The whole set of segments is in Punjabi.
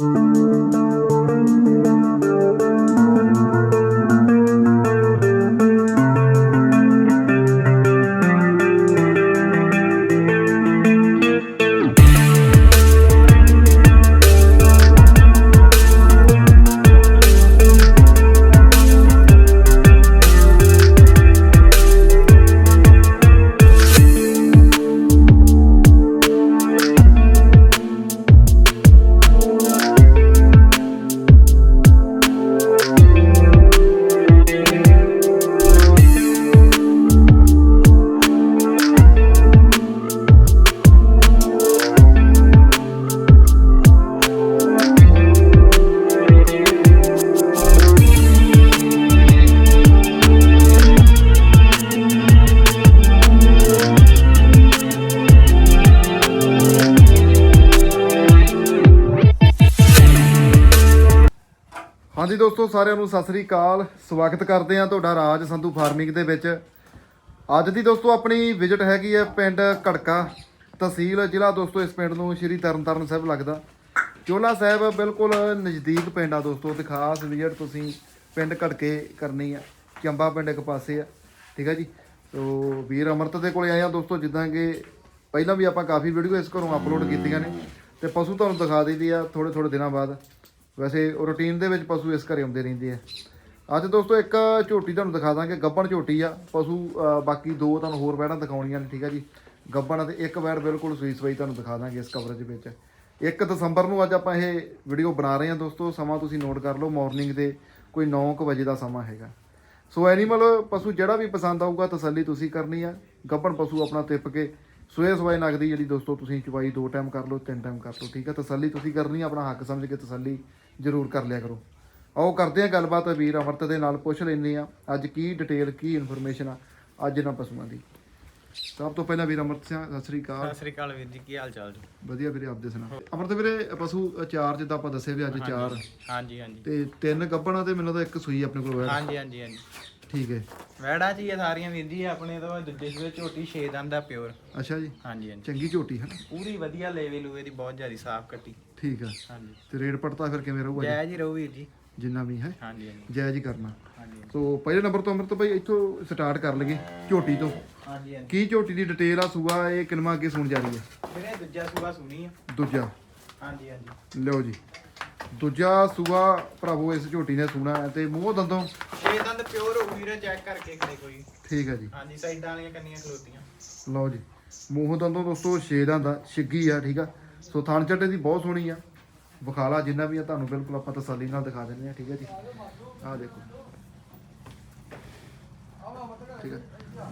ਹਾਂਜੀ ਦੋਸਤੋ, ਸਾਰਿਆਂ ਨੂੰ ਸਤਿ ਸ੍ਰੀ ਅਕਾਲ। ਸਵਾਗਤ ਕਰਦੇ ਹਾਂ ਤੁਹਾਡਾ ਰਾਜ ਸੰਧੂ ਫਾਰਮਿੰਗ ਦੇ ਵਿੱਚ। ਅੱਜ ਦੀ ਦੋਸਤੋ, ਆਪਣੀ ਵਿਜ਼ਿਟ ਹੈਗੀ ਹੈ ਪਿੰਡ ਘੜਕਾ ਤਹਿਸੀਲ, ਜ਼ਿਲ੍ਹਾ ਦੋਸਤੋ, ਇਸ ਪਿੰਡ ਨੂੰ ਸ਼੍ਰੀ ਤਰਨਤਾਰਨ ਸਾਹਿਬ ਲੱਗਦਾ। ਚੋਲਾ ਸਾਹਿਬ ਬਿਲਕੁਲ ਨਜ਼ਦੀਕ ਪਿੰਡ ਆ ਦੋਸਤੋ, ਤੇ ਖਾਸ ਵਿਜ਼ਿਟ ਤੁਸੀਂ ਪਿੰਡ ਘੜਕੇ ਕਰਨੀ ਆ। ਚੰਬਾ ਪਿੰਡ ਇੱਕ ਪਾਸੇ ਆ, ਠੀਕ ਆ ਜੀ? ਤੋ ਵੀਰ ਅਮਰਤ ਦੇ ਕੋਲੇ ਆਏ ਆ ਦੋਸਤੋ, ਜਿੱਦਾਂ ਕਿ ਪਹਿਲਾਂ ਵੀ ਆਪਾਂ ਕਾਫੀ ਵੀਡੀਓ ਇਸ ਘਰੋਂ ਅਪਲੋਡ ਕੀਤੀਆਂ ਨੇ। ਤੇ ਪਸ਼ੂ ਤੁਹਾਨੂੰ ਦਿਖਾ ਦਈਦੀ ਆ ਥੋੜੇ ਥੋੜੇ ਦਿਨਾਂ ਬਾਅਦ। ਵੈਸੇ ਰੂਟੀਨ ਦੇ ਵਿੱਚ ਪਸ਼ੂ ਇਸ ਘਰੇ ਆਉਂਦੇ ਰਹਿੰਦੇ ਆ। ਅੱਜ ਦੋਸਤੋ ਇੱਕ ਝੋਟੀ ਤੁਹਾਨੂੰ ਦਿਖਾ ਦਾਂਗੇ, ਗੱਬਣ ਝੋਟੀ ਆ। ਪਸ਼ੂ ਬਾਕੀ ਦੋ ਤੁਹਾਨੂੰ ਹੋਰ ਵੈੜਾਂ ਦਿਖਾਉਣੀਆਂ ਨੇ, ਠੀਕ ਆ ਜੀ। ਗੱਬਣ ਤੇ ਇੱਕ ਵੈੜ ਬਿਲਕੁਲ ਸੂਈ ਸਵਾਈ ਤੁਹਾਨੂੰ ਦਿਖਾ ਦਾਂਗੇ ਇਸ ਕਵਰੇਜ ਵਿੱਚ। 1 ਦਸੰਬਰ ਨੂੰ ਅੱਜ ਆਪਾਂ ਇਹ ਵੀਡੀਓ ਬਣਾ ਰਹੇ ਹਾਂ ਦੋਸਤੋ, ਸਮਾਂ ਤੁਸੀਂ ਨੋਟ ਕਰ ਲਓ ਮਾਰਨਿੰਗ ਦੇ ਕੋਈ 9:00 ਵਜੇ ਦਾ ਸਮਾਂ ਹੈਗਾ। ਸੋ ਐਨੀਮਲ ਪਸ਼ੂ ਜਿਹੜਾ ਵੀ ਪਸੰਦ ਆਊਗਾ ਤਸੱਲੀ ਤੁਸੀਂ ਕਰਨੀ ਆ। ਗੱਬਣ ਪਸ਼ੂ ਆਪਣਾ ਤਿੱਪ ਕੇ ਸੋਏ ਸਵਾਏ ਨਗਦੀ ਜਿਹੜੀ ਦੋਸਤੋ ਤੁਸੀਂ ਚਵਾਈ ਦੋ ਟਾਈਮ ਕਰ ਲਓ ਤਿੰਨ ਟਾਈਮ ਕਰ ਲਓ ਠੀਕ ਆ? ਤਸੱਲੀ ਤੁਸੀਂ ਕਰਨੀ ਆਪਣਾ ਹੱਕ ਸਮਝ ਕੇ ਤਸੱਲੀ ਜ਼ਰੂਰ ਕਰ ਲਿਆ ਕਰੋ। ਆਓ ਕਰਦੇ ਆ ਗੱਲਬਾਤ ਵੀਰ ਅਮਰਤ ਦੇ ਨਾਲ ਪੁੱਛ ਲੈਂਦੇ ਆ ਅੱਜ ਕੀ ਡਿਟੇਲ ਕੀ ਇਨਫੋਰਮੇਸ਼ਨ ਆ ਅੱਜ ਇਹਨਾਂ ਪਸ਼ੂਆਂ ਦੀ। ਸਭ ਤੋਂ ਪਹਿਲਾਂ ਵੀਰ ਅਮਰਤ ਸਿੰਘ ਸਤਿ ਸ੍ਰੀ ਅਕਾਲ। ਸਤਿ ਸ੍ਰੀ ਅਕਾਲ ਵੀਰ ਜੀ ਕੀ ਹਾਲ ਚਾਲ ਜੀ? ਵਧੀਆ ਵੀਰੇ ਆਪਦੇ ਸੁਣਾ ਅਮਰਤ ਵੀਰੇ ਪਸ਼ੂ ਚਾਰ ਜਿੱਦਾਂ ਆਪਾਂ ਦੱਸੇ ਵੀ ਅੱਜ ਚਾਰ। ਹਾਂਜੀ ਹਾਂਜੀ। ਤੇ ਤਿੰਨ ਗੱਬਣਾ ਤੇ ਮੈਨੂੰ ਤਾਂ ਇੱਕ ਸੂਈ ਆਪਣੇ ਕੋਲ ਹੋਇਆ। ਹਾਂਜੀ ਹਾਂਜੀ ਹਾਂਜੀ। ਠੀਕ ਹੈ। ਵੈੜਾ ਜੀ ਇਹ ਸਾਰੀਆਂ ਵੀਰ ਜੀ ਆਪਣੇ ਤੋਂ ਦੂਜੇ ਸੂਏ ਝੋਟੀ 6 ਦੰਦ ਦਾ ਪਿਓਰ ਅੱਛਾ ਜੀ। ਹਾਂਜੀ ਹਾਂਜੀ। ਚੰਗੀ ਝੋਟੀ ਹੈ ਨਾ? ਪੂਰੀ ਵਧੀਆ ਲੈਵੇ ਲੂਵੇ ਦੀ ਬਹੁਤ ਜ਼ਿਆਦਾ ਸਾਫ਼ ਕੱਟੀ। ਠੀਕ ਆ। ਹਾਂਜੀ। ਤੇ ਰੇਟ ਪੜਤਾ ਫਿਰ ਕਿਵੇਂ ਰਹੂਗਾ ਜੀ? ਜੈ ਜੀ ਰਹੋ ਵੀਰ ਜੀ। ਜਿੰਨਾ ਵੀ ਹੈ। ਹਾਂਜੀ ਹਾਂਜੀ। ਜਾਇਜ਼ ਹੀ ਕਰਨਾ। ਹਾਂਜੀ। ਸੋ ਪਹਿਲੇ ਨੰਬਰ ਤੋਂ ਅਮਰਤ ਭਾਈ ਇੱਥੋਂ ਸਟਾਰਟ ਕਰ ਲਈਏ ਝੋਟੀ ਤੋਂ। ਹਾਂਜੀ ਹਾਂਜੀ। ਕੀ ਝੋਟੀ ਦੀ ਡਿਟੇਲ ਆ ਸੂਆ ਇਹ ਕਿਨਮਾ ਅੱਗੇ ਸੁਣ ਜਾ ਰਹੀ ਹੈ? ਵੀਰੇ ਦੂਜਾ ਸੂਆ ਸੁਣੀ ਆ। ਦੂਜਾ। ਹਾਂਜੀ ਹਾਂਜੀ। ਲਿਓ ਜੀ। ਦੂਜਾ ਸੂਆ ਭਰਾਵੋ ਇਸ ਝੋਟੀ ਨੇ ਸੁਣਾ ਹੈ ਤੇ ਮੂੰਹ ਦੰਦੋਂ? 6 ਦੰਦ ਪਿਓਰ ਹੋ ਵੀਰੇ ਚੈੱਕ ਕਰਕੇ ਖੜੇ ਕੋਈ। ਠੀਕ ਹੈ ਜੀ। ਹਾਂਜੀ ਸਾਈਡਾਂ ਵਾਲੀਆਂ ਕੰਨੀਆਂ ਖਲੋਤੀਆਂ। ਲਓ ਜੀ ਮੂੰਹ ਦੰਦੋਂ ਦੋਸਤੋ ਛੇ ਦਾ ਦਾ ਛਿੱਗੀ ਆ ਠੀਕ ਆ। ਸੋ ਥਣ ਚੱਟੇ ਦੀ ਬਹੁਤ ਸੋਹਣੀ ਆ। ਵਿਖਾਲਾ ਜਿੰਨਾ ਵੀ ਆ ਤੁਹਾਨੂੰ ਬਿਲਕੁਲ ਆਪਾਂ ਤਸੱਲੀ ਨਾਲ ਦਿਖਾ ਦਿੰਦੇ ਆ ਠੀਕ ਹੈ ਜੀ। ਆਹ ਦੇਖੋ। ਠੀਕ ਹੈ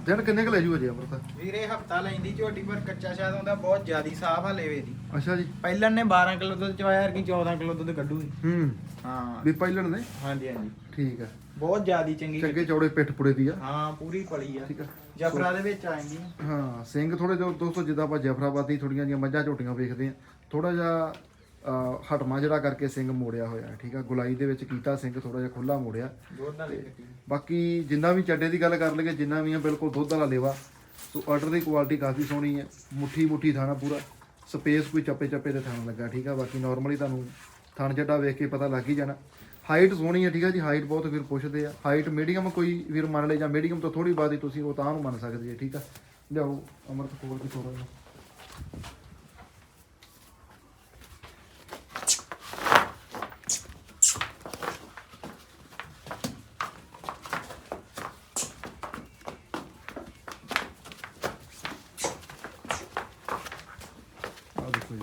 ਦਿਨ ਕਿੰਨੇ ਕੁ ਲੈ ਜੂ ਅਜੇ ਅਮਰਤਾ? ਵੀਰੇ ਹਫਤਾ ਲੈਂਦੀ ਝੋਟੀ ਪਰ ਕੱਚਾ ਸ਼ਾਇਦ ਹੁੰਦਾ ਬਹੁਤ ਜ਼ਿਆਦਾ ਸਾਫ਼ ਆ ਲੈਵੇ ਦੀ। ਅੱਛਾ ਜੀ। ਪਹਿਲਨ ਨੇ 12 ਕਿਲੋ ਦੁੱਧ ਚਵਾਇਆ ਯਾਰ ਕੀ 14 ਕਿਲੋ ਦੁੱਧ ਕੱਢੂਗੀ ਹੂੰ। ਹਾਂ। ਵੀ ਪਹਿਲਣ ਨੇ? ਹਾਂਜੀ ਹਾਂਜੀ। ਠੀਕ ਆ। ਬਹੁਤ ਜ਼ਿਆਦੀ ਚੰਗੀ ਚੰਗੇ ਚੌੜੇ ਪਿੱਠ ਪੁੜੇ ਦੀ ਆ। ਹਾਂ ਪੂਰੀ ਪਲੀ ਆ। ਠੀਕ ਆ। ਜਫਰਾ ਦੇ ਵਿੱਚ ਆ ਜਾਂਦੀ ਆ। ਹਾਂ ਸਿੰਘ ਥੋੜੇ ਜਿਹਾ ਦੋਸਤੋ ਜਿੱਦਾਂ ਆਪਾਂ ਜਫਰਾਬਾਦੀ ਥੋੜੀਆਂ ਜੀਆਂ ਮੱਝਾਂ ਝੋਟੀਆਂ ਵੇਖਦੇ ਆ। ਥੋੜਾ ਜਿਹਾ ਹਟਮਾ ਜਿਹੜਾ ਕਰਕੇ ਸਿੰਘ ਮੋੜਿਆ ਹੋਇਆ ਹੈ, ਠੀਕ ਆ? ਗੁਲਾਈ ਦੇ ਵਿੱਚ ਕੀਤਾ ਸਿੰਘ ਥੋੜਾ ਜਿਹਾ ਖੁੱਲਾ ਮੋੜਿਆ। ਦੁੱਧ ਵਾਲੀ ਕੱਟੀ। ਬਾਕੀ ਜਿੰਨਾ ਵੀ ਚੱਡੇ ਦੀ ਗੱਲ ਕਰ ਲਈਏ ਜਿੰਨਾ ਵੀ ਆ ਬਿਲਕੁਲ ਦੁੱਧ ਵਾਲਾ ਲੇਵਾ। ਸੋ ਆਰਡਰ ਦੀ ਕੁਆਲਿਟੀ ਕਾਫੀ ਸੋਹਣੀ ਹੈ ਮੁੱਠੀ ਮੁੱਠੀ ਥਾਣਾ ਪੂਰਾ। ਸਪੇਸ ਕੋਈ ਚੱਪੇ ਚੱਪੇ ਤੇ ਥਾਣਾ ਲੱਗਾ ਠੀਕ ਆ? ਬਾਕੀ ਨਾਰਮਲੀ ਤੁਹਾਨੂੰ ਥਣ ਚੱਡਾ ਵੇਖ ਕੇ ਪਤਾ ਲੱਗ ਹੀ ਜਾਣਾ। ਹਾਈਟ ਸੋਹਣੀ ਹੈ ਠੀਕ ਆ ਜੀ? ਹਾਈਟ ਬਹੁਤ ਵੀਰ ਪੁੱਛਦੇ ਆ। ਹਾਈਟ ਮੀਡੀਅਮ ਕੋਈ ਵੀਰ ਮੰਨ ਲੇ ਜਾਂ ਮੀਡੀਅਮ ਤੋਂ ਥੋੜੀ ਬਾਅਦ ਹੀ ਤੁਸੀਂ ਉਹ ਤਾਂ ਨੂੰ ਮੰਨ ਸਕਦੇ ਜੀ ਠੀਕ ਆ? ਲਿਆਓ ਅਮਰਤ ਕੋਲ ਕੀ ਥੋੜਾ ਜਿਹਾ ਆ ਦੇਖੋ ਜੀ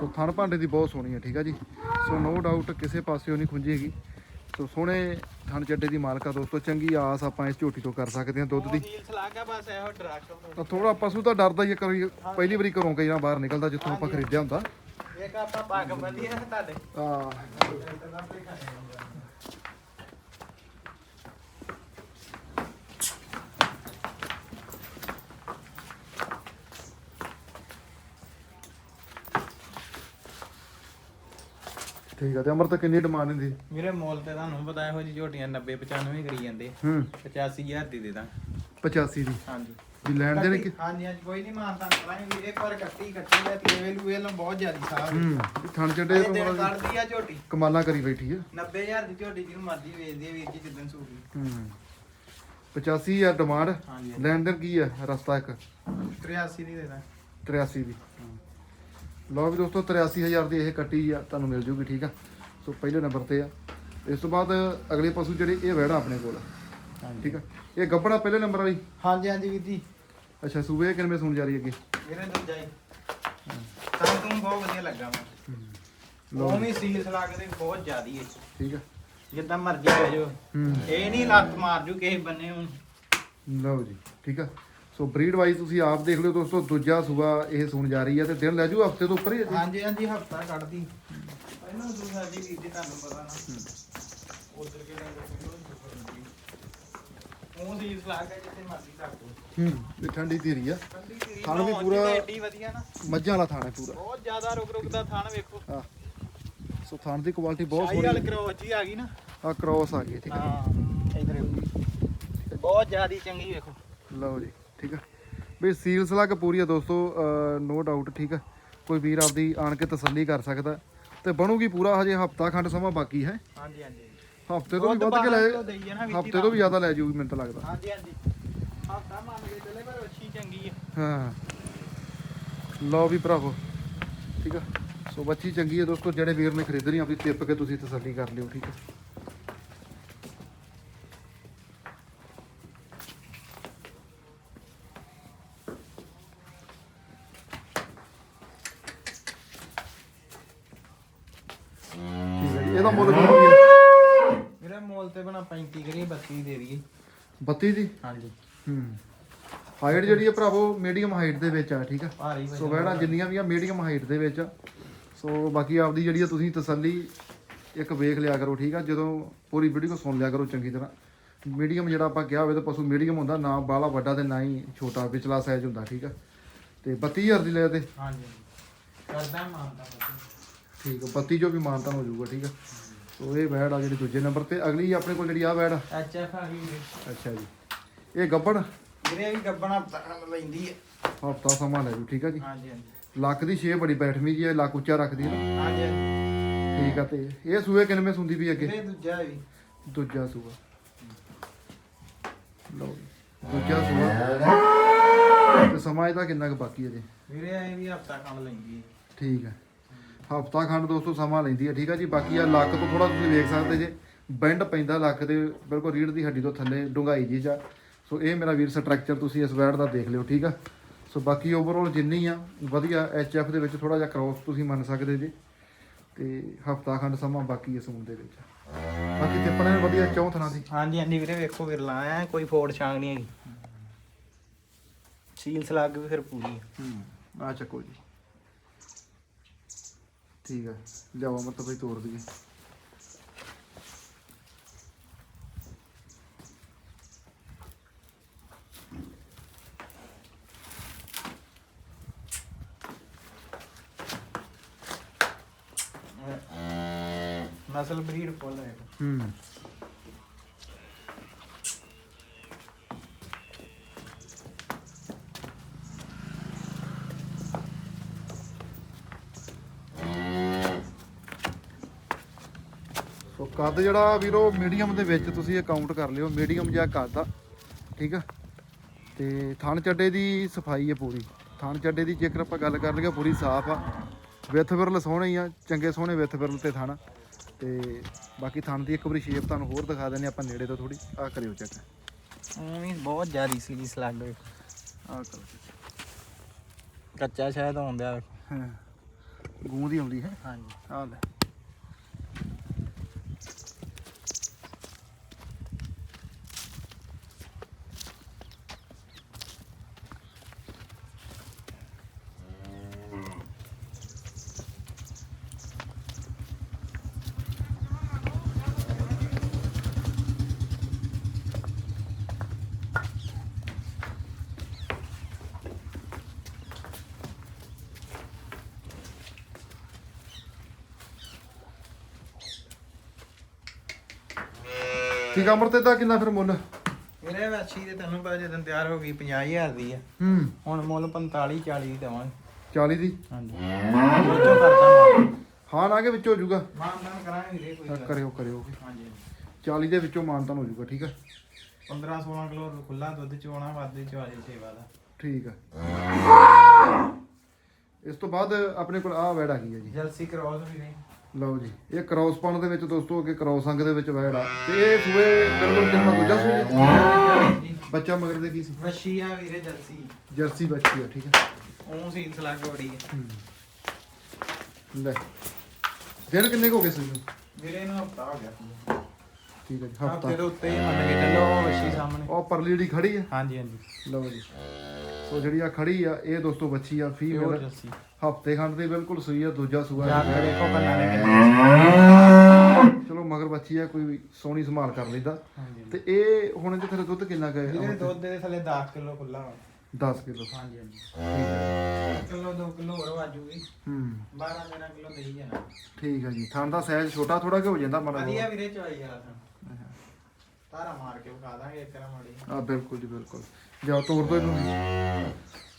ਸੋ ਥਣ ਭਾਂਡੇ ਦੀ ਬਹੁਤ ਸੋਹਣੀ ਹੈ ਠੀਕ ਆ ਜੀ? ਸੋ ਨੋ ਡਾਊਟ ਕਿਸੇ ਪਾਸਿਓਂ ਨਹੀਂ ਖੁੰਝੀ ਹੈਗੀ। ਸੋ ਸੋਹਣੇ ਥਣ ਚੱਡੇ ਦੀ ਮਾਲਕਾ ਦੋਸਤੋ ਚੰਗੀ ਆਸ ਆਪਾਂ ਇਸ ਝੋਟੀ ਤੋਂ ਕਰ ਸਕਦੇ ਹਾਂ ਦੁੱਧ ਦੀ। ਤਾਂ ਥੋੜਾ ਪਸ਼ੂ ਤਾਂ ਡਰਦਾ ਹੀ ਹੈ ਕਰੀ ਪਹਿਲੀ ਵਾਰੀ ਘਰੋਂ ਕਈ ਨਾ ਬਾਹਰ ਨਿਕਲਦਾ ਜਿੱਥੋਂ ਆਪਾਂ ਖਰੀਦਿਆ ਹੁੰਦਾ। ਇੱਕ ਆਪਾਂ ਪੱਗ ਬੰਦੀ ਆ ਤੁਹਾਡੇ। ਆ ਠੀਕ ਆ ਤੇ ਅਮਰ ਤਾਂ ਕਿੰਨੀ ਡਿਮਾਂਡ ਹੁੰਦੀ ਵੀਰੇ ਮੋਲ ਤੇ ਤੁਹਾਨੂੰ ਪਤਾ ਇਹੋ ਜੀ ਝੋਟੀਆਂ 90 95 ਕਰੀ ਜਾਂਦੇ। ਹੂੰ। 85000 ਦੀ ਦੇ ਦਾਂ। 85 ਦੀ? ਹਾਂਜੀ। ਵੀ ਲੈਣ ਦੇਣ ਕਿ ਹਾਂਜੀ ਹਾਂਜੀ ਕੋਈ ਨਹੀਂ ਮਾਨਤਾ ਕਰਾਂਗੇ ਵੀਰੇ ਪਰ ਕੱਟੀ ਕੱਟੀ ਦਾ ਤੇਵੇ ਲੂਏ ਲੰ ਬਹੁਤ ਜ਼ਿਆਦੀ ਸਾਹ ਹੂੰ। ਥਣ ਇਹ ਤੋਂ ਕੱਢਦੀ ਆ ਝੋਟੀ। ਕਮਾਲਾਂ ਕਰੀ ਬੈਠੀ ਆ। 90000 ਦੀ ਝੋਟੀ ਜਿਹਨੂੰ ਮਰਜ਼ੀ ਵੇਚਦੀ ਆ ਵੀਰ ਜੀ ਜਿੱਦਣ ਸੂਗੀ ਹੂੰ। 85 ਆ ਡਿਮਾਂਡ ਹਾਂਜੀ ਲੈਣ ਦੇਣ ਕੀ ਆ? ਰਸਤਾ ਇੱਕ। 83 ਦੀ ਦੇ ਦਾਂ। 83 ਦੀ। ਲਓ ਵੀ ਦੋਸਤੋ 83000 ਦੀ ਇਹ ਕੱਟੀ ਆ ਤੁਹਾਨੂੰ ਮਿਲ ਜੂਗੀ ਠੀਕ ਆ? ਸੋ ਪਹਿਲੇ ਨੰਬਰ ਤੇ ਆ। ਇਸ ਤੋਂ ਬਾਅਦ ਅਗਲੇ ਪਸ਼ੂ ਜਿਹੜੇ ਇਹ ਵਹਿੜਾ ਆਪਣੇ ਕੋਲ ਹਾਂਜੀ। ਠੀਕ ਆ? ਇਹ ਗੱਬੜਾ ਪਹਿਲੇ ਨੰਬਰ ਵਾਲੀ? ਹਾਂਜੀ ਹਾਂਜੀ ਵੀਰ ਜੀ। ਅੱਛਾ ਸੂਬੇ ਕਿੰਨੇ ਸੁਣ ਜਾ ਰਹੀ ਅੱਗੇ ਵੀਰੇ ਦੂਜਾ ਹੀ ਤਾਂ ਤੂੰ ਬਹੁਤ ਵਧੀਆ ਲੱਗਾ ਮੈਨੂੰ ਲਓ ਉਹ ਵੀ ਸੀਲ ਲੱਗਦੇ ਬਹੁਤ ਜ਼ਿਆਦੀ ਹੈ ਠੀਕ ਆ। ਜਿੱਦਾਂ ਮਰਜ਼ੀ ਲੈ ਜਾਓ। ਹੂੰ। ਇਹ ਨਹੀਂ ਲੱਤ ਮਾਰ ਜੂ ਕਿਸੇ ਬੰਨੇ ਹੁਣ ਲਓ ਜੀ ਠੀਕ ਆ। ਸੋ ਬਰੀਡ ਵਾਈਜ਼ ਤੁਸੀਂ ਆਪ ਦੇਖ ਲਿਓ ਦੋਸਤੋ ਦੂਜਾ ਸੂਬਾ ਇਹ ਸੁਣ ਜਾ ਰਹੀ ਹੈ ਤੇ ਦਿਨ ਲੈ ਜੂ ਹਫ਼ਤੇ ਤੋਂ ਉੱਪਰ ਹੀ ਹੈ ਜੀ? ਹਾਂਜੀ ਹਾਂਜੀ ਹਫਤਾ ਕੱਢਦੀ। ਪਹਿਲਾਂ ਦੂਸਰਾ ਜੀ ਵੀਰ ਜੀ ਤੁਹਾਨੂੰ ਪਤਾ ਨਾ। ਉਧਰ ਕੇ ਉਹ ਸੀਲ ਲੱਗ ਗਿਆ ਜਿੱਥੇ ਮਰਜ਼ੀ ਕਰ ਦੋ ਹੂੰ ਇਹ ਠੰਡੀ ਧੀਰੀ ਆ। ਠੰਡੀ ਤੇਰੀ ਥਣ ਵੀ ਪੂਰਾ- ਏਡੀ ਵਧੀਆ ਨਾ। ਮੱਝਾਂ ਵਾਲਾ ਥਾਣਾ ਪੂਰਾ। ਬਹੁਤ ਜ਼ਿਆਦਾ ਰੁਕ ਰੁਕ ਦਾ ਥਣ ਵੇਖੋ। ਆ ਸੋ ਥਾਣ ਦੀ ਕੁਆਲਿਟੀ ਬਹੁਤ ਸ਼ਾਹੀ ਵਾਲ ਸੋਹਣੀ ਕਰੋਚ ਹੀ ਆ ਗਈ ਨਾ। ਆ ਕ੍ਰੋਸ ਆ ਗਈ ਠੀਕ ਆ ਹਾਂ ਇਧਰ। ਬਹੁਤ ਜ਼ਿਆਦੀ ਚੰਗੀ ਵੇਖੋ। ਲਓ ਜੀ। ਠੀਕ ਆ? ਵੀ ਸੀਲ ਸਲੱਗ ਪੂਰੀ ਆ ਦੋਸਤੋ ਨੋ ਡਾਊਟ ਠੀਕ ਆ? ਕੋਈ ਵੀਰ ਆਪਦੀ ਆਣ ਕੇ ਤਸੱਲੀ ਕਰ ਸਕਦਾ ਤੇ ਬਣੂਗੀ ਪੂਰਾ ਹਜੇ ਹਫਤਾ ਖੰਡ ਸਮਾਂ ਬਾਕੀ ਹੈ। ਹਾਂਜੀ ਹਾਂਜੀ। ਹਫ਼ਤੇ ਤੋਂ ਵੀ ਵੱਧ ਕੇ ਲੈ ਹਫ਼ਤੇ ਤੋਂ ਵੀ ਜ਼ਿਆਦਾ ਲੈ ਜਾਊਗੀ ਮੈਨੂੰ ਤਾਂ ਲੱਗਦਾ। ਹਾਂਜੀ ਹਾਂਜੀ। ਹਫਤਾ ਮੰਨ ਕੇ ਚੱਲੇ ਪਰ ਅੱਛੀ ਚੰਗੀ ਹੈ ਹਾਂ। ਲਓ ਵੀ ਭਰਾਵੋ ਠੀਕ ਆ? ਸੋ ਬੱਚੀ ਚੰਗੀ ਹੈ ਦੋਸਤੋ ਜਿਹੜੇ ਵੀਰ ਨੇ ਖਰੀਦਣੀ ਆਪਣੀ ਟਿੱਪ ਕੇ ਤੁਸੀਂ ਤਸੱਲੀ ਕਰ ਲਿਓ ਠੀਕ ਆ ਠੀਕ ਇਹਦਾ ਮੁੱਲ ਕਿੰਨਾ ਹੈ ਮੇਰਾ ਮੋਲ ਤੇ ਬਣਾ 35 ਕਰੀਏ 32 ਦੇ ਦਈਏ। 32 ਦੀ? ਹਾਂਜੀ। ਹੂੰ। ਹਾਈਟ ਜਿਹੜੀ ਹੈ ਭਰਾਵੋ ਮੀਡੀਅਮ ਹਾਈਟ ਦੇ ਵਿੱਚ ਆ ਠੀਕ ਆ? ਭਾਰੀ ਸੋ ਵੈੜਾ ਜਿੰਨੀਆਂ ਵੀ ਆ ਮੀਡੀਅਮ ਹਾਈਟ ਦੇ ਵਿੱਚ ਆ। ਸੋ ਬਾਕੀ ਆਪਦੀ ਜਿਹੜੀ ਆ ਤੁਸੀਂ ਤਸੱਲੀ ਇੱਕ ਵੇਖ ਲਿਆ ਕਰੋ ਠੀਕ ਆ? ਜਦੋਂ ਪੂਰੀ ਵੀਡੀਓ ਸੁਣ ਲਿਆ ਕਰੋ ਚੰਗੀ ਤਰ੍ਹਾਂ। ਮੀਡੀਅਮ ਜਿਹੜਾ ਆਪਾਂ ਕਿਹਾ ਹੋਵੇ ਤਾਂ ਪਸ਼ੂ ਮੀਡੀਅਮ ਹੁੰਦਾ ਨਾ ਬਾਲਾ ਵੱਡਾ ਤੇ ਨਾ ਹੀ ਛੋਟਾ ਵਿਚਲਾ ਸਾਈਜ਼ ਹੁੰਦਾ ਠੀਕ ਆ? ਤੇ 32000 ਦੀ ਲੈ ਤੇ। ਹਾਂਜੀ। ਕਰਦਾ ਮਾਨਦਾ ਠੀਕ ਆ 32 ਜੋ ਵੀ ਮਾਨਤਾ ਹੋ ਜਾਊਗਾ ਠੀਕ ਆ। ਸੋ ਇਹ ਵੈੜ ਆ ਜਿਹੜੀ ਦੂਜੇ ਨੰਬਰ ਤੇ ਅਗਲੀ ਆਪਣੇ ਕੋਲ ਜਿਹੜੀ ਆ ਵੈੜ ਆ। ਐਚ ਐਫ ਆ ਗਈ ਵੀਰੇ। ਅੱਛਾ ਜੀ। ਇਹ ਗੱਬੜ ਵੀਰੇ ਵੀ ਗੱਬਣਾ ਤਕਣ ਲੈਂਦੀ ਹੈ ਹਫਤਾ ਸਮਾਂ ਲੈ ਜੂ ਠੀਕ ਆ ਜੀ। ਹਾਂਜੀ ਹਾਂਜੀ। ਲੱਕ ਦੀ ਸ਼ੇਪ ਬੜੀ ਬੈਠਵੀਂ ਜੀ ਲੱਕ ਉੱਚਾ ਰੱਖਦੀ ਹੈ ਨਾ। ਹਾਂਜੀ ਹਾਂਜੀ। ਠੀਕ ਆ ਤੇ ਇਹ ਸੂਏ ਕਿੰਨੇ ਸੁੰਦੀ ਵੀ ਅੱਗੇ? ਵੀਰੇ ਦੂਜਾ ਵੀ। ਦੂਜਾ ਸੂਆ। ਲਓ ਜੀ। ਦੂਜਾ ਸੂਆ। ਤੇ ਸਮਾਂ ਇਹਦਾ ਕਿੰਨਾ ਕੁ ਬਾਕੀ ਹੈ ਜੀ? ਵੀਰੇ ਇਹ ਵੀ ਹਫਤਾ ਕੰਮ ਲੈਂਦੀ ਹੈ ਠੀਕ ਹੈ ਹਫਤਾ ਖੰਡ ਦੋਸਤੋ ਸਮਾਂ ਲੈਂਦੀ ਹੈ ਠੀਕ ਹੈ ਜੀ? ਬਾਕੀ ਆ ਲੱਕ ਤੋਂ ਥੋੜਾ ਤੁਸੀਂ ਵੇਖ ਸਕਦੇ ਜੇ ਬੈਂਡ ਪੈਂਦਾ ਲੱਕ ਦੇ ਬਿਲਕੁਲ ਰੀੜ ਦੀ ਹੱਡੀ ਤੋਂ ਥੱਲੇ ਡੂੰਘਾਈ ਜੀ ਜਾ। ਸੋ ਇਹ ਮੇਰਾ ਵੀਰ ਸਟਰਕਚਰ ਤੁਸੀਂ ਇਸ ਵੈਡ ਦਾ ਦੇਖ ਲਿਓ ਠੀਕ ਆ? ਸੋ ਬਾਕੀ ਓਵਰਆਲ ਜਿੰਨੀ ਆ ਵਧੀਆ ਐਚ ਐਫ ਦੇ ਵਿੱਚ ਥੋੜਾ ਜਿਹਾ ਕ੍ਰੋਸ ਤੁਸੀਂ ਮੰਨ ਸਕਦੇ ਜੀ। ਤੇ ਹਫਤਾ ਖੰਡ ਸਮਾਂ ਬਾਕੀ ਇਸ ਦੇ ਵਿੱਚ ਬਾਕੀ ਤਿੱਪਣੇ ਵਧੀਆ ਚੌਥਣਾ ਦੀ। ਹਾਂਜੀ ਹਾਂਜੀ ਵੀਰੇ ਵੇਖੋ ਵਿਰਲਾ ਆ ਕੋਈ ਫੋੜ ਛਾਂਗ ਨਹੀਂ ਹੈਗੀ। ਸੀਲ ਸਲੱਗ ਵੀ ਫਿਰ ਪੂਰੀ ਹੂੰ ਆ ਚੱਕੋ ਜੀ। ਠੀਕ ਹੈ ਲਿਆਓ ਮਤਲਬ ਬਈ ਤੋੜ ਦਈਏ। ਨਸਲ ਬਰੀਡ ਫੁੱਲ ਹੈ ਹੂੰ। ਸੋ ਕੱਦ ਜਿਹੜਾ ਵੀਰੋ ਮੀਡੀਅਮ ਦੇ ਵਿੱਚ ਤੁਸੀਂ ਅਕਾਊਂਟ ਕਰ ਲਿਓ ਮੀਡੀਅਮ ਜਿਹਾ ਕੱਦ ਆ ਠੀਕ ਆ? ਤੇ ਥਣ ਚੱਡੇ ਦੀ ਸਫ਼ਾਈ ਹੈ ਪੂਰੀ। ਥਣ ਚੱਡੇ ਦੀ ਜੇਕਰ ਆਪਾਂ ਗੱਲ ਕਰ ਲਈਏ ਪੂਰੀ ਸਾਫ਼ ਆ। ਵਿੱਥ ਵਿਰਲ ਸੋਹਣੇ ਹੀ ਆ ਚੰਗੇ ਸੋਹਣੇ ਵਿੱਥ ਵਿਰਲ ਤੇ ਥਣ। ਤੇ ਬਾਕੀ ਥਣ ਦੀ ਇੱਕ ਵਾਰੀ ਸ਼ੇਪ ਤੁਹਾਨੂੰ ਹੋਰ ਦਿਖਾ ਦਿੰਦੇ ਆਪਾਂ ਨੇੜੇ ਤੋਂ ਥੋੜੀ ਆ ਕਰਿਓ ਚੈੱਕ ਉਹ ਵੀ ਬਹੁਤ ਜ਼ਿਆਦੀ ਸੀਲ ਸਲੱਗ ਆ ਕਰੋ ਕੱਚਾ ਸ਼ਾਇਦ ਆਉਂਦਾ। ਹਾਂ। ਗੂੰਦ ਹੀ ਆਉਂਦੀ ਹੈ। ਹਾਂਜੀ। ਆ ਲੈ। ਠੀਕ ਆ ਅਮਰਤੇ ਦਾ ਕਿੰਨਾ ਫਿਰ ਮੁੱਲ? ਵੀਰੇ ਵੱਛੀ ਤੇ ਤੈਨੂੰ ਪਤਾ ਜਦੋਂ ਤਿਆਰ ਹੋ ਗਈ 50000 ਦੀ ਆ। ਹੂੰ। ਹੁਣ ਮੁੱਲ 45 40 ਦੀ ਦਵਾਂਗੇ। 40 ਦੀ? ਹਾਂਜੀ। ਵਿੱਚੋਂ ਕਰਦਾ ਮਾਨ ਹਾਂ ਨਾ ਕੇ ਵਿੱਚ ਹੋ ਜਾਊਗਾ। ਮਾਨ ਕਰਾਂਗੇ ਵੀਰੇ ਕੋਈ ਗੱਲ। ਕਰਿਓ ਕਰਿਓ। ਹਾਂਜੀ 40 ਦੇ ਵਿੱਚੋਂ ਮਾਨਤਨ ਹੋ ਜਾਊਗਾ ਠੀਕ ਆ? 15 16 ਕਿਲੋ ਖੁੱਲਾ ਦੁੱਧ ਚੋਣਾ ਵੱਧ ਚਵਾਜੇ ਸੇਵਾ ਦਾ। ਠੀਕ ਆ। ਇਸ ਤੋਂ ਬਾਅਦ ਆਪਣੇ ਕੋਲ ਆਹ ਵੈੜ ਆ ਗਈ ਹੈ ਜੀ। ਜਲਸੀ ਕ੍ਰੋਸ ਵੀਰੇ ਲਓ ਜੀ ਇਹ ਕ੍ਰਾਸ ਪਾਉਣ ਦੇ ਵਿੱਚ ਦੋਸਤੋ ਅੱਗੇ ਕ੍ਰਾਸ ਅੰਗ ਦੇ ਵਿੱਚ ਵੈੜ ਆ। ਤੇ ਇਹ ਸੂਏ ਬਿਲਕੁਲ ਕਿੰਨਾ ਦੂਜਾ ਸੂਏ? ਬੱਚਾ ਮਗਰ ਦੇ ਕੀ ਸੀ? ਵੱਛੀ ਆ ਵੀਰੇ ਜਲਸੀ ਜਰਸੀ ਬੱਚੀ ਆ ਠੀਕ ਆ। ਉਹ ਸੀਨ ਸਲੱਗ ਬੜੀ ਹੈ। ਲੈ ਦਿਨ ਕਿੰਨੇ ਹੋ ਗਏ ਸੀ? ਇਹਨੂੰ? ਵੀਰੇ ਨੂੰ ਹਫਤਾ ਹੋ ਗਿਆ। ਠੀਕ ਹੈ ਹਫ਼ਤੇ। ਦੇ ਉੱਤੇ ਹੀ ਮੰਨ ਕੇ ਚੱਲੋ ਵੱਛੀ ਸਾਹਮਣੇ। ਉਹ ਪਰਲੀ ਜਿਹੜੀ ਖੜੀ ਆ। ਹਾਂਜੀ ਹਾਂਜੀ। ਲਓ ਜੀ। ਸੋ ਜਿਹੜੀ ਆ ਖੜੀ ਆ ਇਹ ਦੋਸਤੋ ਬੱਚੀ ਆ ਫੀਮੇਲ। ਜਲਸੀ ਹਫ਼ਤੇ ਖੰਡ ਦੀ ਬਿਲਕੁਲ ਸੂਈ ਆ ਦੂਜਾ ਸੂਆ ਯਾਰ ਹੈ। ਦੇਖੋ ਕੰਨਾਂ ਨੇ ਕਿੰਨੇ ਚਲੋ ਮਗਰ ਬੱਚੀ ਆ ਕੋਈ ਸੋਹਣੀ ਸੰਭਾਲ ਕਰ ਲੈਂਦਾ ਹਾਂਜੀ ਤੇ ਇਹ ਹੁਣ ਇਹਦੇ ਥੱਲੇ ਦੁੱਧ ਕਿੰਨਾ ਕੁ ਹੈ? ਦੁੱਧ ਦੇ ਥੱਲੇ 10 ਕਿਲੋ ਖੁੱਲਾ ਵਾ। 10 ਕਿਲੋ। ਹਾਂਜੀ ਹਾਂਜੀ। ਹੈ। ਕਿਲੋ 2 ਕਿਲੋ ਹੋਰ ਵਾਜੂਗੀ ਹੂੰ 12 13 ਕਿਲੋ ਦੇਈ ਜਾਣਾ। ਠੀਕ ਹੈ ਜੀ। ਥਣ ਦਾ ਸਾਈਜ਼ ਛੋਟਾ ਥੋੜਾ ਕਿ ਹੋ ਜਾਂਦਾ ਮਾੜਾ ਵਧੀਆ ਵੀਰੇ ਚਵਾਈ ਵਾਲਾ ਤਾਂ ਤਾਰਾ ਮਾਰ ਕੇ ਵਿਖਾ ਦਾਂਗੇ ਇੱਕ ਰਾਂ ਮਾੜੀ ਆ ਬਿਲਕੁਲ ਜੀ ਬਿਲਕੁਲ। ਜਾਓ ਤੋੜ ਦੋ ਇਹਨੂੰ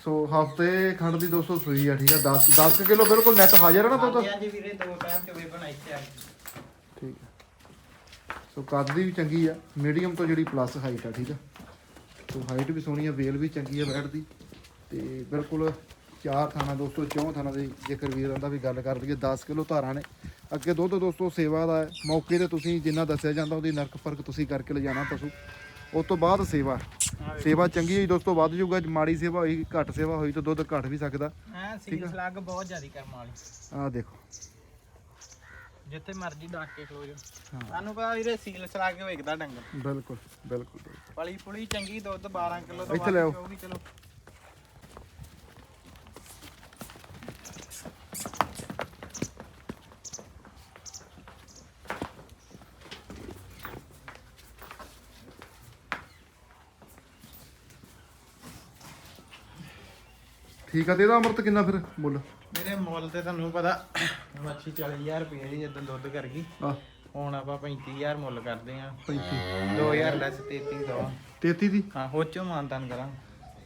ਸੋ ਹਫ਼ਤੇ ਖੰਡ ਦੀ 200 ਸੂਈ ਆ ਠੀਕ ਆ? 10 10 ਕਿਲੋ ਬਿਲਕੁਲ ਨੈਟ ਹਾਜ਼ਰ ਹੈ ਨਾ ਦੁੱਧ ਹਾਂਜੀ ਹਾਂਜੀ ਵੀਰੇ ਦੋ ਟਾਈਮ ਚੋਵੇ ਬਣਾ ਇੱਥੇ ਆ। ਠੀਕ ਹੈ ਸੋ ਕੱਦ ਦੀ ਵੀ ਚੰਗੀ ਆ ਮੀਡੀਅਮ ਤੋਂ ਜਿਹੜੀ ਪਲੱਸ ਹਾਈਟ ਆ ਠੀਕ ਆ? ਸੋ ਹਾਈਟ ਵੀ ਸੋਹਣੀ ਆ ਵੇਲ ਵੀ ਚੰਗੀ ਆ ਬੈਠ ਦੀ। ਤੇ ਬਿਲਕੁਲ ਚਾਰ ਥਾਣਾ ਦੋਸਤੋ ਚੌਂ ਥਾਣਾ ਦੀ ਜੇਕਰ ਵੀਰਾਂ ਦਾ ਵੀ ਗੱਲ ਕਰ ਲਈਏ 10 ਕਿਲੋ ਧਾਰਾਂ ਨੇ। ਅੱਗੇ ਦੁੱਧ ਦੋਸਤੋ ਸੇਵਾ ਦਾ ਮੌਕੇ ਤੇ ਤੁਸੀਂ ਜਿੰਨਾ ਦੱਸਿਆ ਜਾਂਦਾ ਉਹਦੀ ਨਰਕ ਫ਼ਰਕ ਤੁਸੀਂ ਕਰਕੇ ਲਿਜਾਣਾ ਪਸ਼ੂ। ਉਸ ਤੋਂ ਬਾਅਦ ਸੇਵਾ। ਸੇਵਾ ਚੰਗੀ ਹੋਈ ਦੋਸਤੋ ਵੱਧ ਜਾਊਗਾ ਜੇ ਮਾੜੀ ਸੇਵਾ ਹੋਈ ਘੱਟ ਸੇਵਾ ਹੋਈ ਤਾਂ ਦੁੱਧ ਘੱਟ ਵੀ ਸਕਦਾ। ਐ ਸੀਲ ਸਲੱਗ ਬਹੁਤ ਜ਼ਿਆਦੀ ਕਰਮ ਵਾਲੀ। ਆਹ ਦੇਖੋ। ਜਿੱਥੇ ਮਰਜ਼ੀ ਡਾਕ ਕੇ ਖਲੋ ਜਾ ਹਾਂ। ਪਤਾ ਵੀਰੇ ਸੀਲ ਸਲੱਗ ਵੇਖਦਾ ਡੰਗਰ। ਬਿਲਕੁਲ ਬਿਲਕੁਲ। ਪਲੀ ਪੁਲੀ ਚੰਗੀ ਦੁੱਧ 12 ਕਿਲੋ ਤੋਂ ਇੱਥੇ ਲੈ ਆਓ। ਵੀ ਚਲੋ। ਠੀਕ ਆ ਤੇ ਇਹਦਾ ਅਮਰਤ ਕਿੰਨਾ ਫਿਰ ਮੁੱਲ? ਮੇਰੇ ਮੁੱਲ ਤੇ ਤੁਹਾਨੂੰ ਪਤਾ ਮੱਛੀ 40000 ਰੁਪਏ ਦੀ ਜਦੋਂ ਦੁੱਧ ਕਰ ਗਈ। ਆ ਹੁਣ ਆਪਾਂ 35000 ਮੁੱਲ ਕਰਦੇ ਆ। 35 2000 ਲੈਸ 33 ਦੋ 33 ਦੀ? ਹਾਂ ਹੋਚੋ ਮਾਨਤਾਨ ਕਰਾਂ।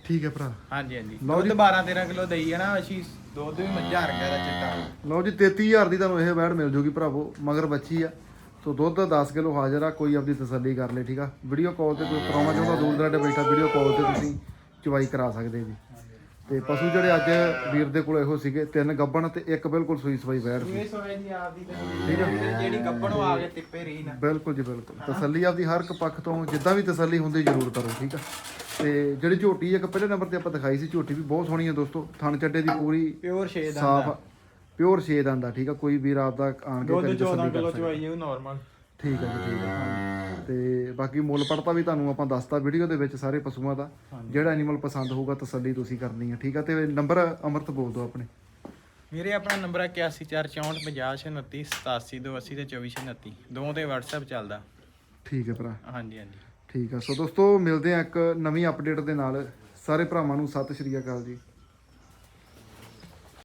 ਠੀਕ ਹੈ ਭਰਾ। ਹਾਂਜੀ ਹਾਂਜੀ। ਲਓ ਦੁੱਧ 12 13 ਕਿਲੋ ਦਈ ਜਾਣਾ ਅਸੀਂ ਦੁੱਧ ਵੀ ਮੱਝਾਂ ਰਖਿਆ ਦਾ ਚਿੱਟਾ। ਲਓ ਜੀ 33000 ਦੀ ਤੁਹਾਨੂੰ ਇਹ ਬੈੜ ਮਿਲ ਜੂਗੀ ਭਰਾਵੋ ਮਗਰ ਬੱਚੀ ਆ। ਸੋ ਦੁੱਧ 10 ਕਿਲੋ ਹਾਜ਼ਰ ਆ ਕੋਈ ਆਪਦੀ ਤਸੱਲੀ ਕਰ ਲੈ ਠੀਕ ਆ? ਵੀਡੀਓ ਕਾਲ ਤੇ ਕੋਈ ਕਰਾਉਣਾ ਚਾਹੁੰਦਾ ਦੂਰ ਦਰਾਡੇ ਬੈਠਾ ਵੀਡੀਓ ਕਾਲ ਤੇ ਤੁਸੀਂ ਚਵਾਈ ਕਰਾ ਸਕਦੇ ਜੀ। ਤੇ ਪਸ਼ੂ ਜਿਹੜੇ ਅੱਜ ਵੀਰ ਦੇ ਕੋਲ ਇਹੋ ਸੀਗੇ ਤਿੰਨ ਗੱਬਣ ਤੇ ਇੱਕ ਬਿਲਕੁਲ ਸੂਈ ਸਵਾਈ ਬੈੜ ਸੀ। ਇਹ ਦੀ ਆਪ ਦੀ ਠੀਕ। ਜਿਹੜੀ ਗੱਬਣੋਂ ਆ ਕੇ ਟਿੱਪੇ ਰਹੀ ਨਾ। ਬਿਲਕੁਲ ਜੀ ਬਿਲਕੁਲ। ਤਸੱਲੀ ਆਪਦੀ ਹਰ ਇੱਕ ਪੱਖ ਤੋਂ ਜਿੱਦਾਂ ਵੀ ਤਸੱਲੀ ਹੁੰਦੀ ਜ਼ਰੂਰ ਕਰੋ ਠੀਕ ਆ? ਤੇ ਜਿਹੜੀ ਝੋਟੀ ਇੱਕ ਪਹਿਲੇ ਨੰਬਰ ਤੇ ਆਪਾਂ ਦਿਖਾਈ ਸੀ ਝੋਟੀ ਵੀ ਬਹੁਤ ਸੋਹਣੀ ਹੈ ਦੋਸਤੋ ਥਣ ਚੱਡੇ ਦੀ ਪੂਰੀ ਪਿਓਰ ਸ਼ੇਡ ਆ। ਸਾਫ਼ ਪਿਓਰ ਛੇ ਦੰਦ ਆ ਠੀਕ ਆ? ਕੋਈ ਵੀਰ ਆਪਦਾ ਆਣ ਕੇ 14 ਤਸੱਲੀ ਕਰ ਕਿਲੋ ਸਕਦਾ। ਚਵਾਈ ਉਹ ਨਾਰਮਲ ਠੀਕ ਹੈ ਜੀ ਠੀਕ ਹੈ ਤੇ ਬਾਕੀ ਮੁੱਲ ਪੜਤਾ ਵੀ ਤੁਹਾਨੂੰ ਆਪਾਂ ਦੱਸਤਾ ਵੀਡੀਓ ਦੇ ਵਿੱਚ ਸਾਰੇ ਪਸ਼ੂਆਂ ਦਾ। ਜਿਹੜਾ ਐਨੀਮਲ ਪਸੰਦ ਹੋਊਗਾ ਤਸੱਲੀ ਤੁਸੀਂ ਕਰਨੀ ਹੈ ਠੀਕ ਆ? ਤੇ ਨੰਬਰ ਅਮਰਤ ਬੋਲ ਦਿਓ ਆਪਣੇ। ਮੇਰੇ ਆਪਣਾ ਨੰਬਰ ਹੈ 8144650529 8728 ਤੇ 2429 ਦੋਵਾਂ ਤੇ WhatsApp ਚੱਲਦਾ। ਠੀਕ ਹੈ ਭਰਾ। ਹਾਂਜੀ ਹਾਂਜੀ। ਠੀਕ ਆ। ਸੋ ਦੋਸਤੋ ਮਿਲਦੇ ਆ ਇੱਕ ਨਵੀਂ ਅਪਡੇਟ ਦੇ ਨਾਲ। ਸਾਰੇ ਭਰਾਵਾਂ ਨੂੰ ਸਤਿ ਸ਼੍ਰੀ ਅਕਾਲ ਜੀ।